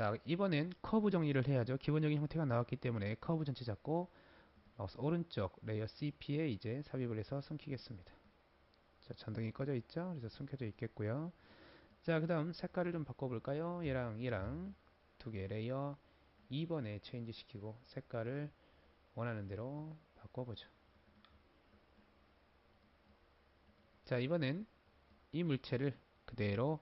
자, 이번엔 커브 정리를 해야죠. 기본적인 형태가 나왔기 때문에 커브 전체 잡고 마우스 오른쪽 레이어 CP에 이제 삽입을 해서 숨기겠습니다. 자, 전등이 꺼져 있죠? 그래서 숨겨져 있겠고요. 자, 그 다음 색깔을 좀 바꿔볼까요? 얘랑 얘랑 두 개 레이어 2번에 체인지 시키고 색깔을 원하는 대로 바꿔보죠. 자, 이번엔 이 물체를 그대로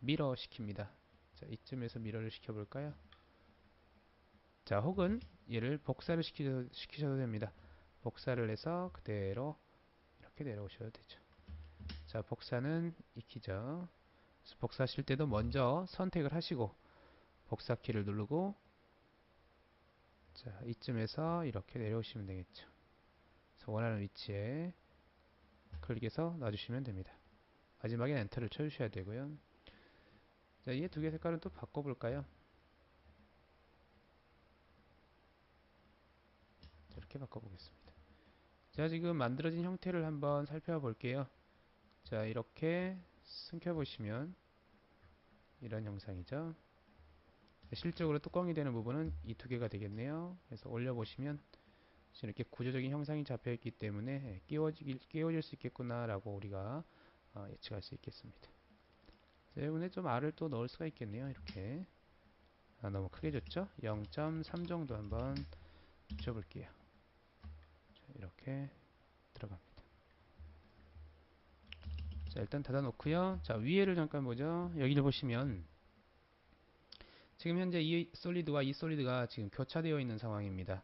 미러 시킵니다. 자, 이쯤에서 미러를 시켜볼까요? 자, 혹은 얘를 복사를 시키셔도, 시키셔도 됩니다. 복사를 해서 그대로 이렇게 내려오셔도 되죠. 자, 복사는 익히죠. 복사하실 때도 먼저 선택을 하시고 복사 키를 누르고 자, 이쯤에서 이렇게 내려오시면 되겠죠. 원하는 위치에 클릭해서 놔주시면 됩니다. 마지막에 엔터를 쳐주셔야 되고요. 자, 이두개 색깔은 또 바꿔볼까요? 이렇게 바꿔보겠습니다. 자, 지금 만들어진 형태를 한번 살펴볼게요. 자, 이렇게 숨겨보시면 이런 형상이죠. 실적으로 뚜껑이 되는 부분은 이 두 개가 되겠네요. 그래서 올려보시면 이렇게 구조적인 형상이 잡혀있기 때문에 끼워질, 끼워질 수 있겠구나라고 우리가 어, 예측할 수 있겠습니다. 자, 여기에 좀 R을 또 넣을 수가 있겠네요. 이렇게 아, 너무 크게 줬죠? 0.3 정도 한번. 자, 이렇게 들어갑니다. 자 일단 닫아 놓고요. 자 위에를 잠깐 보죠. 여기를 보시면 지금 현재 이 솔리드와 이 솔리드가 지금 교차되어 있는 상황입니다.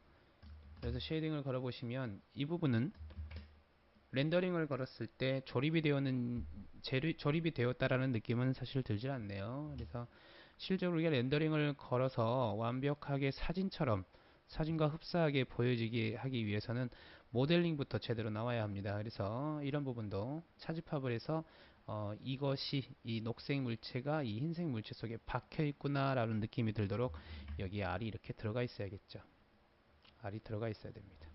그래서 쉐이딩을 걸어 보시면 이 부분은 렌더링을 걸었을 때 조립이 되었는 재료, 조립이 되었다라는 느낌은 사실 들질 않네요. 그래서 실제로 우리가 렌더링을 걸어서 완벽하게 사진처럼 사진과 흡사하게 보여지게 하기 위해서는 모델링부터 제대로 나와야 합니다. 그래서 이런 부분도 차집합을 해서 어, 이것이 이 녹색 물체가 이 흰색 물체 속에 박혀 있구나 라는 느낌이 들도록 여기에 R이 이렇게 들어가 있어야겠죠. R이 들어가 있어야 됩니다.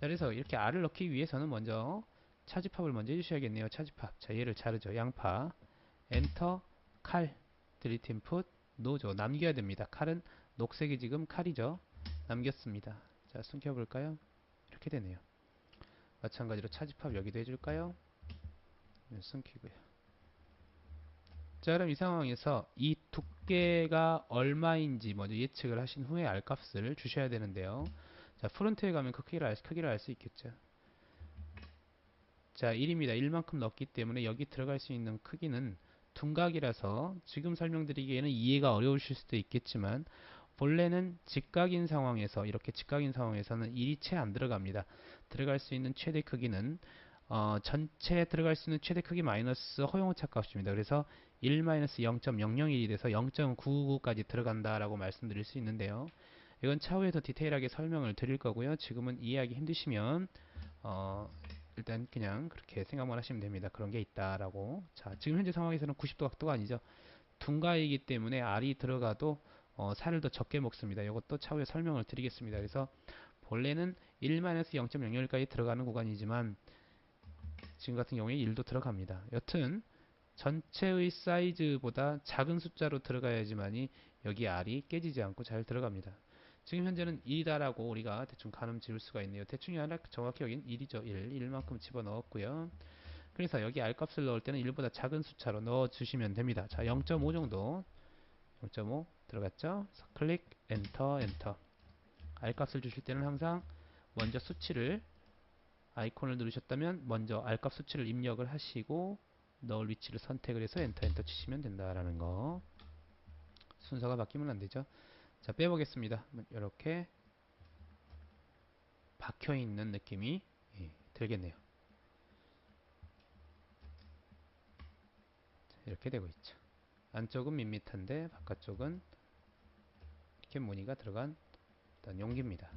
자, 그래서 이렇게 R을 넣기 위해서는 먼저 차집합을 먼저 해주셔야겠네요. 차집합. 자, 얘를 자르죠. 양파. 엔터, 칼, 드리트 인풋, 노조. 남겨야 됩니다. 칼은 녹색이 지금 칼이죠. 남겼습니다. 자, 숨겨볼까요? 이렇게 되네요. 마찬가지로 차집합 여기도 해줄까요? 네, 숨기고요. 자, 그럼 이 상황에서 이 두께가 얼마인지 먼저 예측을 하신 후에 R값을 주셔야 되는데요. 자, 프론트에 가면 알, 크기를 알 수 있겠죠. 자, 1입니다. 1만큼 넣었기 때문에 여기 들어갈 수 있는 크기는 둔각이라서 지금 설명드리기에는 이해가 어려우실 수도 있겠지만 본래는 직각인 상황에서 이렇게 직각인 상황에서는 1이 채 안 들어갑니다. 들어갈 수 있는 최대 크기는 어, 전체 들어갈 수 있는 최대 크기 마이너스 허용오차 값입니다. 그래서 1 마이너스 0.001이 돼서 0.999까지 들어간다라고 말씀드릴 수 있는데요. 이건 차후에 더 디테일하게 설명을 드릴 거고요. 지금은 이해하기 힘드시면 어, 일단 그냥 그렇게 생각만 하시면 됩니다. 그런 게 있다라고. 자, 지금 현재 상황에서는 90도 각도가 아니죠. 둔가이기 때문에 R이 들어가도 어, 살을 더 적게 먹습니다. 이것도 차후에 설명을 드리겠습니다. 그래서 본래는 1-0.00까지 들어가는 구간이지만 지금 같은 경우에 1도 들어갑니다. 여튼 전체의 사이즈보다 작은 숫자로 들어가야지만이 여기 R이 깨지지 않고 잘 들어갑니다. 지금 현재는 1이다라고 우리가 대충 가늠 지을 수가 있네요. 대충이 아니라 정확히 여긴 1이죠. 1. 1만큼 집어넣었고요. 그래서 여기 R값을 넣을 때는 1보다 작은 숫자로 넣어주시면 됩니다. 자, 0.5 정도 0.5 들어갔죠? 클릭, 엔터, 엔터 R값을 주실 때는 항상 먼저 수치를 아이콘을 누르셨다면 먼저 R값 수치를 입력을 하시고 넣을 위치를 선택을 해서 엔터 엔터 치시면 된다라는 거 순서가 바뀌면 안되죠 자 빼보겠습니다. 이렇게 박혀있는 느낌이 예, 들겠네요. 자, 이렇게 되고 있죠. 안쪽은 밋밋한데 바깥쪽은 이렇게 무늬가 들어간 어떤 용기입니다.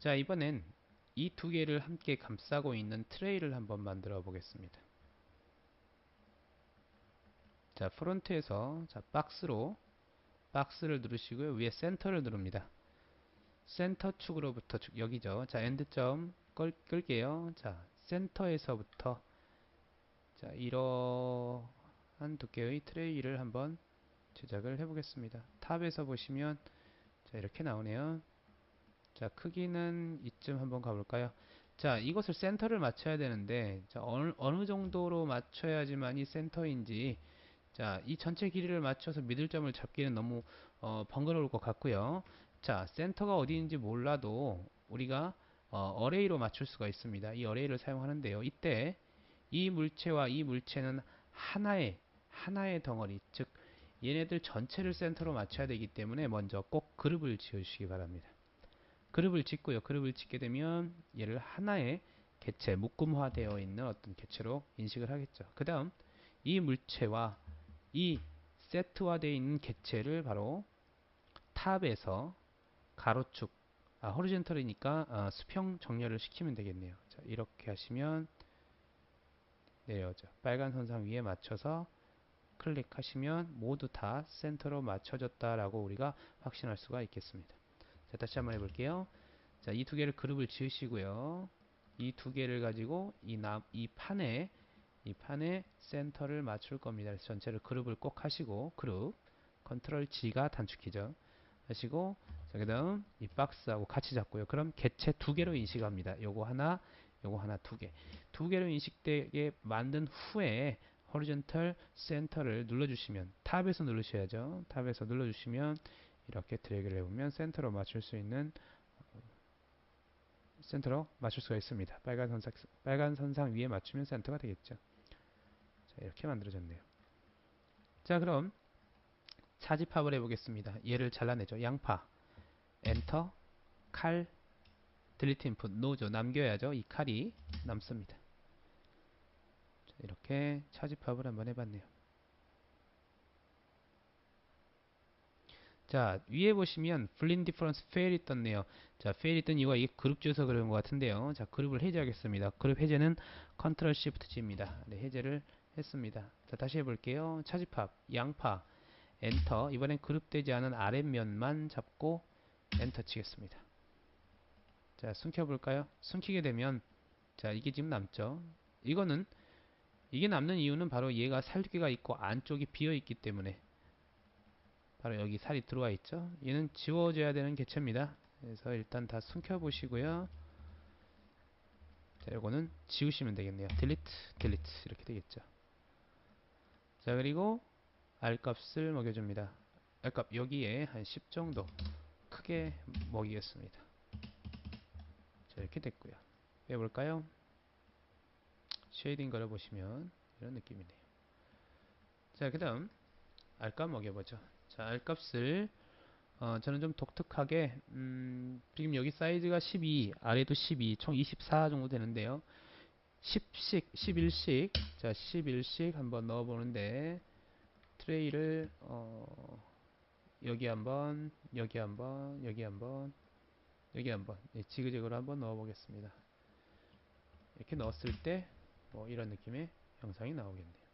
자 이번엔 이 두 개를 함께 감싸고 있는 트레이를 한번 만들어 보겠습니다. 자 프론트에서 자 박스로 박스를 누르시고요. 위에 센터를 누릅니다. 센터 축으로부터 축, 여기죠. 자, 엔드점 끌, 끌게요. 자, 센터에서부터 자, 이러한 두께의 트레이를 한번 제작을 해보겠습니다. 탑에서 보시면 자 이렇게 나오네요. 자 크기는 이쯤 한번 가볼까요? 자 이것을 센터를 맞춰야 되는데 자 어느, 어느 정도로 맞춰야지만 이 센터인지 자 이 전체 길이를 맞춰서 미들점을 잡기는 너무 어, 번거로울 것 같고요. 자 센터가 어디인지 몰라도 우리가 어, 어레이로 맞출 수가 있습니다. 이 어레이를 사용하는데요. 이때 이 물체와 이 물체는 하나의 하나의 덩어리 즉 얘네들 전체를 센터로 맞춰야 되기 때문에 먼저 꼭 그룹을 지으시기 바랍니다. 그룹을 짓고요. 그룹을 짓게 되면 얘를 하나의 개체, 묶음화되어 있는 어떤 개체로 인식을 하겠죠. 그 다음 이 물체와 이 세트화되어 있는 개체를 바로 탑에서 가로축, 아, 호리젠털이니까 아, 수평 정렬을 시키면 되겠네요. 자, 이렇게 하시면 내려오죠. 빨간 선상 위에 맞춰서 클릭하시면 모두 다 센터로 맞춰졌다라고 우리가 확신할 수가 있겠습니다. 자, 다시 한번 해볼게요. 자, 이 두 개를 그룹을 지으시고요. 이 두 개를 가지고 이, 나, 이 판에 이 판에 센터를 맞출 겁니다. 그래서 전체를 그룹을 꼭 하시고 그룹 컨트롤 G가 단축키죠. 하시고 자, 그 다음 이 박스하고 같이 잡고요. 그럼 개체 두 개로 인식합니다. 요거 하나, 요거 하나 두 개. 두 개로 인식되게 만든 후에 horizontal 센터를 눌러주시면 탑에서 누르셔야죠. 탑에서 눌러주시면 이렇게 드래그를 해보면 센터로 맞출 수 있는 센터로 맞출 수가 있습니다. 빨간 선상, 빨간 선상 위에 맞추면 센터가 되겠죠. 자, 이렇게 만들어졌네요. 자, 그럼 차집합을 해보겠습니다. 얘를 잘라내죠. 양파, 엔터, 칼, 딜리트 인풋, 노죠. 남겨야죠. 이 칼이 남습니다. 자, 이렇게 차집합을 한번 해봤네요. 자 위에 보시면 블린 디퍼런스 페일이 떴네요 자 페일이 뜬 이유가 이게 그룹 주서 그런 것 같은데요 자 그룹을 해제하겠습니다 그룹 해제는 컨트롤 시프트 G입니다 네, 해제를 했습니다 자 다시 해볼게요 차집합 양파 엔터 이번엔 그룹되지 않은 아랫면만 잡고 엔터 치겠습니다 자 숨겨볼까요 숨기게 되면 자 이게 지금 남죠 이거는 이게 남는 이유는 바로 얘가 살기가 있고 안쪽이 비어 있기 때문에 바로 여기 살이 들어와 있죠. 얘는 지워져야 되는 개체입니다. 그래서 일단 다 숨겨 보시고요. 자, 요거는 지우시면 되겠네요. delete, delete 이렇게 되겠죠. 자, 그리고 R 값을 먹여줍니다. R 값 여기에 한 10 정도 크게 먹이겠습니다. 자, 이렇게 됐고요. 해볼까요? 쉐이딩 걸어보시면 이런 느낌이네요. 자, 그 다음 R 값 먹여보죠. 자, R 값을 어, 저는 좀 독특하게 음, 지금 여기 사이즈가 12, 아래도 12, 총 24 정도 되는데요. 10씩, 11씩, 자 11씩 한번 넣어보는데 트레이를 어, 여기 한번, 여기 한번, 여기 한번, 여기 한번 예, 지그재그로 한번 넣어보겠습니다. 이렇게 넣었을 때 뭐 이런 느낌의 영상이 나오겠네요.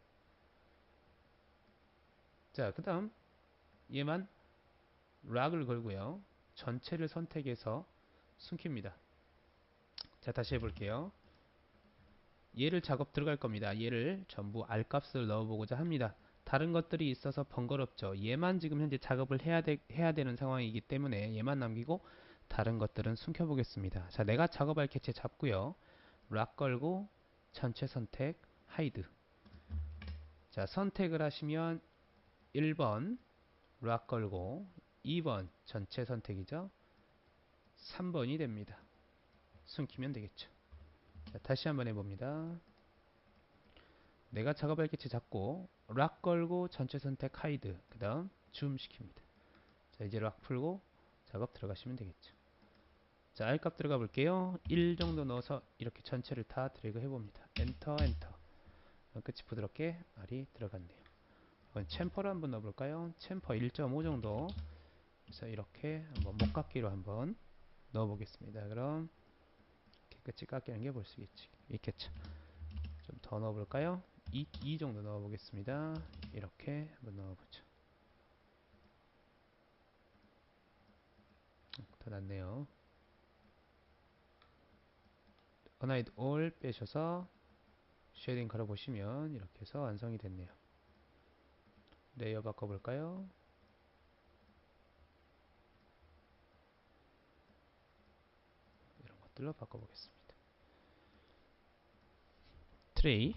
자, 그 다음 얘만 락을 걸고요. 전체를 선택해서 숨깁니다. 자 다시 해볼게요. 얘를 작업 들어갈 겁니다. 얘를 전부 R 값을 넣어보고자 합니다. 다른 것들이 있어서 번거롭죠. 얘만 지금 현재 작업을 해야, 되, 해야 되는 상황이기 때문에 얘만 남기고 다른 것들은 숨겨보겠습니다. 자 내가 작업할 개체 잡고요. 락 걸고 전체 선택 하이드 자 선택을 하시면 1번 락 걸고 2번 전체 선택이죠. 3번이 됩니다. 숨기면 되겠죠. 자, 다시 한번 해봅니다. 내가 작업할 개체 잡고 락 걸고 전체 선택 하이드 그 다음 줌 시킵니다. 자 이제 락 풀고 작업 들어가시면 되겠죠. 자 R 값 들어가 볼게요. 1 정도 넣어서 이렇게 전체를 다 드래그 해봅니다. 엔터 엔터 끝이 부드럽게 R이 들어갔네요. 챔퍼를 한번 넣어볼까요? 챔퍼 1.5 정도 그래서 이렇게 한번 목깎기로 한번 넣어보겠습니다. 그럼 깨끗이 깎이는 게 볼 수 있겠죠. 좀 더 넣어볼까요? 2, 2 정도 넣어보겠습니다. 이렇게 한번 넣어보죠. 더 낫네요. 어나이드 올 빼셔서 쉐딩 걸어보시면 이렇게 해서 완성이 됐네요. 레이어 바꿔볼까요? 것들로 바꿔보겠습니다. 트레이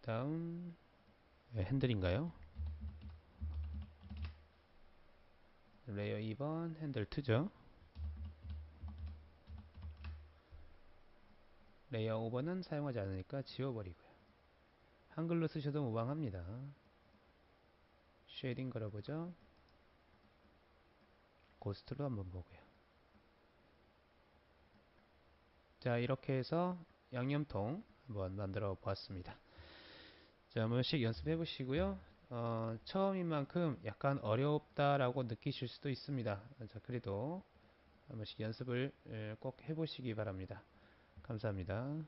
다음 네, 핸들인가요? 레이어 2번 핸들 2죠. 레이어 5번은 사용하지 않으니까 지워버리고요. 한글로 쓰셔도 무방합니다. 쉐이딩 걸어보죠. 고스트로 한번 보고요. 자 이렇게 해서 양념통 한번 만들어 보았습니다. 자, 한 번씩 연습해 보시고요. 어, 처음인 만큼 약간 어렵다라고 느끼실 수도 있습니다. 자, 그래도 한 번씩 연습을 꼭 해보시기 바랍니다. 감사합니다.